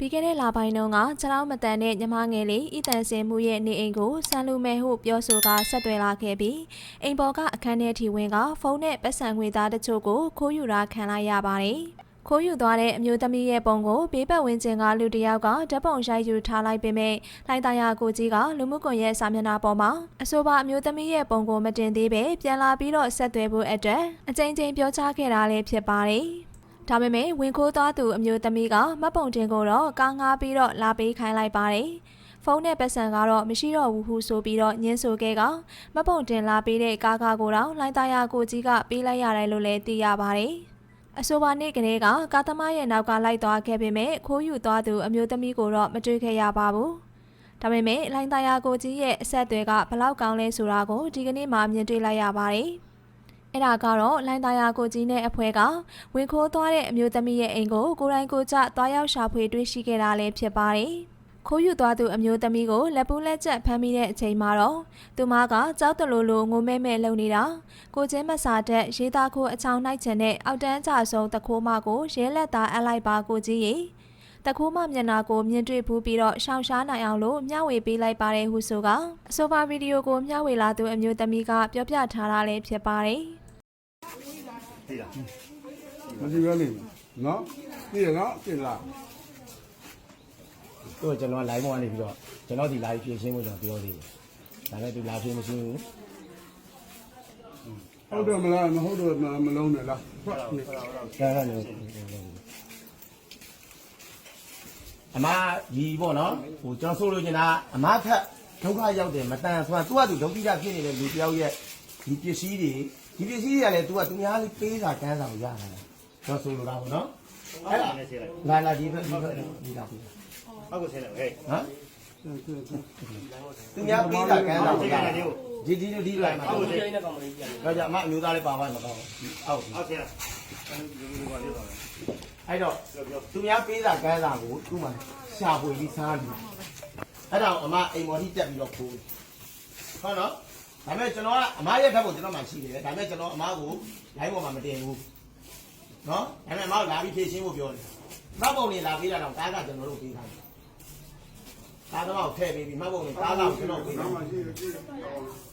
ပြီးခဲ့တဲ့လပိုင်းတုန်းကကျွန်တော်မတန်တဲ့ညီမငယ်လေးဤတန်စင်မှုရဲ့နေအိမ်ကိုဆန်လူမဲဟုပြောဆိုကဆက်သွယ်လာခဲ့ပြီးအိမ်ပေါ်ကအခန်းထဲထိဝင်ကဖုန်းနဲ့ပတ်စံငွေသားတချို့ကိုခိုးယူတာခံလိုက်ရပါတယ်။ခိုးယူသွားတဲ့အမျိုးသမီးရဲ့ပုံကိုဘေးပတ်ဝန်းကျင်ကလူတစ်ယောက်ကဓာတ်ပုံရိုက်ယူထားလိုက်ပေမဲ့လိုင်တရာကိုကြီးကလူမှုကွန်ရက်စာမျက်နှာပေါ်မှာအဆိုပါအမျိုးသမီးရဲ့ပုံကိုမတင်သေးပဲပြန်လာပြီးတော့ဆက်သွယ်ဖို့အတွက်အကြိမ်ကြိမ်ပြောကြားခဲ့တာလည်းဖြစ်ပါတယ်။ ဒါပေမဲ့ဝင်ခိုးသွားသူအမျိုးသမီးကမတ်ပုံတင်ကိုတော့ကားငားပြီးတော့လာပေးခိုင်းလိုက်ပါတယ်။ဖုန်းနဲ့ပတ်စံကတော့မရှိတော့ဘူးဟုဆိုပြီးတော့ညင်းဆိုခဲ့ကမတ်ပုံတင်လာပေးတဲ့ကားကားကိုတော့လိုင်းသားရကိုကြီးကပေးလိုက်ရတယ်လို့လည်းသိရပါတယ်။အဆိုပါနေ့ကလေးကကားသမားရဲ့နောက်ကလိုက်သွားခဲ့ပေမဲ့ခိုးယူသွားသူအမျိုးသမီးကိုတော့မတွေ့ခဲ့ရပါဘူး။ဒါပေမဲ့လိုင်းသားရကိုကြီးရဲ့အဆက်အသွယ်ကဘလောက်ကောင်းလဲဆိုတာကိုဒီကနေ့မှမြင်တွေ့လိုက်ရပါတယ်။ အဲ့ဒါကတော့လိုင်းသားယာကိုကြီးနဲ့အဖွဲကဝင်ခိုးသွားတဲ့အမျိုးသမီးရဲ့အိမ်ကိုကိုယ်တိုင်ကိုယ်ကျသွားရောက်ရှာဖွေတွေ့ရှိခဲ့တာလည်းဖြစ်ပါတယ်။ခိုးယူသွားသူအမျိုးသမီးကိုလက်ပူးလက်ကျက်ဖမ်းမိတဲ့အချိန်မှာတော့သူမကကြောက်တလူလိုငိုမဲမဲလုံနေတာကိုချင်းမစာတဲ့ရေးသားခိုးအချောင်းနိုင်ချင်တဲ့အောက်တန်းကြဆုံးတခိုးမကိုရဲလက်သားအပ်လိုက်ပါကိုကြီးရေတခိုးမမျက်နှာကိုမြင်တွေ့ဘူးပြီးတော့ရှောင်ရှားနိုင်အောင်လို့မျှဝေပေးလိုက်ပါတယ်ဟုဆိုကအဆိုပါဗီဒီယိုကိုမျှဝေလာသူအမျိုးသမီးကပြောပြထားတာလည်းဖြစ်ပါတယ်။ သိလားမရှိပဲနေနော်သိရနော်သိလားသူကကျွန်တော် live ပေါ်ကနေပြီးတော့ကျွန်တော်ဒီ live ဖြည့်ရှင်းဖို့ကျွန်တော်ပြောသေးတယ်ဒါပေမဲ့သူ live ဖြည့်မရှင်းဘူးဟုတ်တယ်မလားမဟုတ်တော့မလုံးနဲ့လားဟုတ်ဒါကနေအမကြီးပေါ့နော်ဟိုကျွန်တော်ဆိုလို့ချင်တာအမထက်ဒုက္ခရောက်တယ်မတန်ဆိုတာ तू ကသူဒုက္ခိတဖြစ်နေတဲ့လူတယောက်ရဲ့ဒီပစ္စည်းတွေ ဒီပစ္စည်းတွေကလည်း तू ကသူများလေးပေးတာကမ်းစာကိုရတာကျွန်တော်ဆိုလိုတာပေါ့နော်အဲ့ဒါလာလာဒီဘက်ဒီဘက်ဒီလာပြီဟုတ်ကဲ့ဆင်းတယ်ဟဲ့ဟမ်သူများပေးတာကမ်းစာကိုရတာဒီကိုဒီဒီဒီလိုလိုက်မှာဟုတ်တော့ကဲ့နဲ့ကောင်မလေးပြန်တော့ကြအမအမျိုးသားလေးပါသွားမှာတော့ဟုတ်ဟုတ်ဆင်းလားအဲဒီလိုပါလေးပါအဲ့တော့သူများပေးတာကမ်းစာကိုသူ့မှာရှာဖွေပြီးစားပြီးအဲ့တော့အမအိမ်မော်ထိတက်ပြီးတော့ခိုးဟုတ်နော် ဒါပေမဲ့ကျွန်တော်ကအမရဲ့ဘက်ကိုကျွန်တော်မှရှိတယ်ဒါပေမဲ့ကျွန်တော်အမကို line ပေါ်မှာမတင်ဘူးနော်ဒါပေမဲ့အမကိုလာပြီးဖြည့်ရှင်းဖို့ပြောတယ်မှတ်ပုံနေလာပေးတာတော့ကားကကျွန်တော်တို့ပေးတာကားတော့ထည့်ပေးပြီးမှတ်ပုံနေကားကကျွန်တော်ပေးတာနော်မရှိရှိ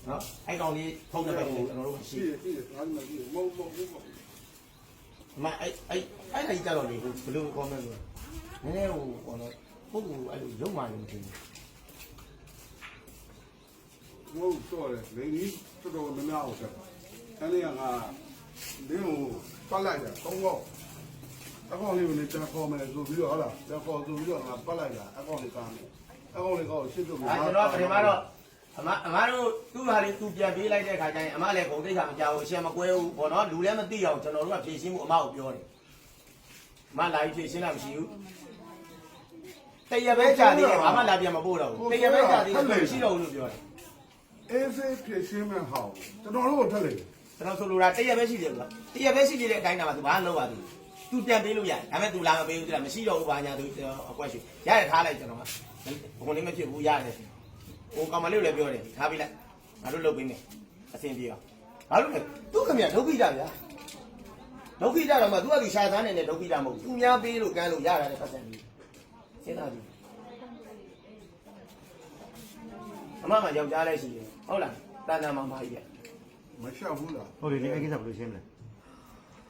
နော်အဲ့ကောင်လေးဖုန်းနံပါတ်ကိုကျွန်တော်တို့ရှိရှိရှိဒါမှမဟုတ်မဟုတ်မဟုတ်မအဲ့အဲ့အဲ့ဒါကြီးကြတော့လေဘယ်လို comment လဲနည်းနည်းဟိုဟောတော့ပုဂ္ဂိုလ်အဲ့လိုရုံမှလည်းမသိဘူး မဟုတ်တော့လေလေကြီးတော်တော်များများဟုတ်တယ်အဲ့ဒီကငါလင်းကိုပတ်လိုက်တယ်သုံးတော့အကောင်လေးကိုလည်းကျွန်တော်ခေါ်မယ်ဆိုပြီးတော့ဟုတ်လားကျွန်တော်ခေါ်ဆိုပြီးတော့ငါပတ်လိုက်တာအကောင်လေးကားမယ်အကောင်လေးကောရှင်းပြမယ်အဲကျွန်တော်ပထမတော့အမအမတို့သူ့ဟာလေးသူပြန်ပေးလိုက်တဲ့ခါကျရင်အမလည်းဂုံတိတ်ခါမကြောက်ဘူးရှင်းမကွဲဘူးဘောနော်လူလည်းမသိအောင်ကျွန်တော်တို့ကဖြည့်ရှင်းမှုအမကိုပြောတယ်အမလာပြီးဖြည့်ရှင်းတာမရှိဘူးတရပဲကြာသေးတယ်ဘာမှလာပြန်မပို့တော့ဘူးတရပဲကြာသေးတယ်မရှိတော့ဘူးလို့ပြောတယ် အေးစေးဖြစ်ရှင်းမဲ့ဟောင်းကျွန်တော်တို့ထက်လေကျွန်တော်ဆိုလိုတာတရပဲရှိတယ်ကွာတရပဲရှိနေတဲ့အတိုင်းတာမှာသူဘာမှလုပ်ရသေးဘူးသူပြန်ပေးလို့ရတယ်ဒါပေမဲ့သူလာမပေးဘူးသူကမရှိတော့ဘူးဘာညာသူအကွက်ရှိရတယ်ထားလိုက်ကျွန်တော်ကဘုံလေးမဖြစ်ဘူးရတယ်ဟိုကောင်မလေးကိုလည်းပြောတယ်ထားပြီးလိုက်ငါတို့လုပ်ပေးမယ်အဆင်ပြေအောင်ဘာလို့လဲသူခင်ဗျဒုက္ခိတဗျာဒုက္ခိတတော့မှသူကသူရှာသားနေတဲ့ဒုက္ခိတမဟုတ်ဘူးသူများပေးလို့ကမ်းလို့ရတာတဲ့ပတ်စံကြီးစဉ်းစားကြည့်အမမယောက်ျားလည်းရှိတယ် ဟုတ်လားတန်တန်မှမကြီးရဲ့မရှောက်ဘူးလားဟုတ်တယ်ဒီအကိစ္စဘယ်လိုရှင်းမလဲ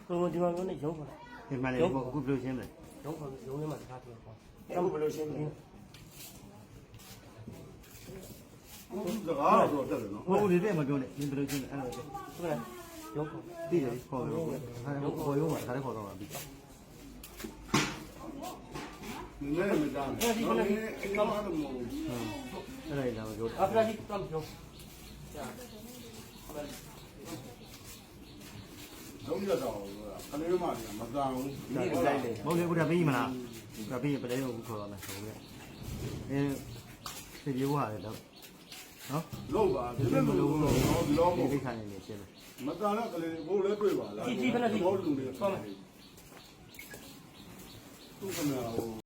ကိုဒီမှာမျိုးနဲ့ရုံးခေါ်ဒီမှလည်းအခုဘယ်လိုရှင်းမလဲရုံးခေါ်ရုံးထဲမှာစကားပြောခေါ်အခုဘယ်လိုရှင်းလဲစကားတော့တက်တယ်နော်ဟိုဒီတဲ့မပြောနဲ့ဒီဘယ်လိုရှင်းလဲအဲ့လိုဟုတ်လားရုံးခေါ်သိတယ်ခေါ်လို့ဟာခေါ်ရုံးမှာဒါလည်းခေါ်တော့မှာပြီနည်းနည်းမတမ်းဘူးအဲ့ဒီကတော့မဟုတ်ဘူးအဲ့ဒါလည်းမပြောအဖရာကြီးတော့ပြော လုံးရတော့ခလေးမမတမ်းဘူးဒီလိုလိုက်တယ်မဟုတ်လေခုတည်းပြီးမလားဒါပြီးရင်ပလဲကိုခေါ်တော့မယ်ဆိုပြီးအဲဒီလိုဟာလေတော့နော်လို့ပါဒီလိုလိုတော့ဒီလိုမဒီဟုတ်ကိစ္စနေနေရှင်းတယ်မတမ်းတဲ့ကလေးဘိုးလည်းတွေ့ပါလားဘောလူနေဟုတ်မယ်သူကလည်းဟို